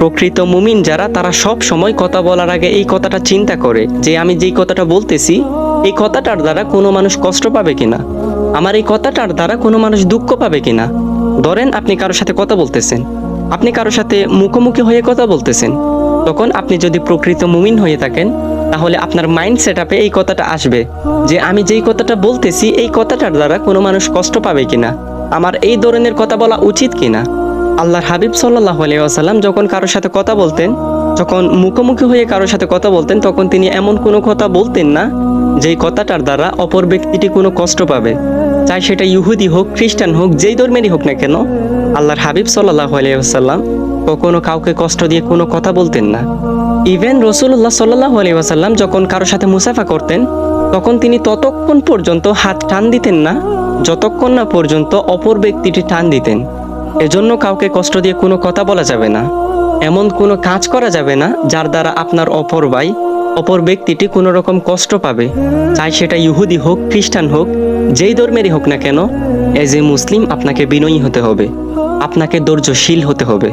প্রকৃত মুমিন যারা, তারা সব সময় কথা বলার আগে এই কথাটা চিন্তা করে যে আমি যেই কথাটা বলতেছি, এই কথাটার দ্বারা কোনো মানুষ কষ্ট পাবে কিনা? আমার এই কথাটার দ্বারা কোনো মানুষ দুঃখ পাবে কিনা? ধরেন আপনি কারোর সাথে কথা বলতেছেন, আপনি কারোর সাথে মুখোমুখি হয়ে কথা বলতেছেন, তখন আপনি যদি প্রকৃত মুমিন হয়ে থাকেন, তাহলে আপনার মাইন্ড সেট আপে এই কথাটা আসবে যে আমি যেই কথাটা বলতেছি, এই কথাটার দ্বারা কোনো মানুষ কষ্ট পাবে কিনা? আমার এই ধরনের কথা বলা উচিত কিনা? আল্লাহর হাবিব সাল্লাহ আসাল্লাম যখন কারোর সাথে কথা বলতেন, যখন মুখোমুখি হয়ে কারোর সাথে কথা বলতেন, তখন তিনি এমন কোনো কথা বলতেন না যেই কথাটার দ্বারা অপর ব্যক্তিটি কোনো কষ্ট পাবে। চাই সেটা ইহুদি হোক, খ্রিস্টান হোক, যেই ধর্মেরই হোক না কেন, আল্লাহর হাবিব সাল্লাহ আলিয়াল্লাম কখনো কাউকে কষ্ট দিয়ে কোনো কথা বলতেন না। ইভেন রসুল্লাহ সাল্লাহ আলিয়াল্লাম যখন কারোর সাথে মুসাফা করতেন, তখন তিনি ততক্ষণ পর্যন্ত হাত টান দিতেন না, যতক্ষণ না পর্যন্ত অপর ব্যক্তিটি টান দিতেন। এজন্য কাউকে কষ্ট দিয়ে কোনো কথা বলা যাবে না। এমন কোনো কাজ করা যাবে না যার দ্বারা আপনার অপর ভাই, অপর ব্যক্তিটি কোনো রকম কষ্ট পাবে। চাই সেটা ইহুদি হোক, খ্রিস্টান হোক, যেই ধর্মেরই হোক না কেন, এজ এ মুসলিম আপনাকে বিনয়ী হতে হবে। আপনাকে ধৈর্যশীল হতে হবে।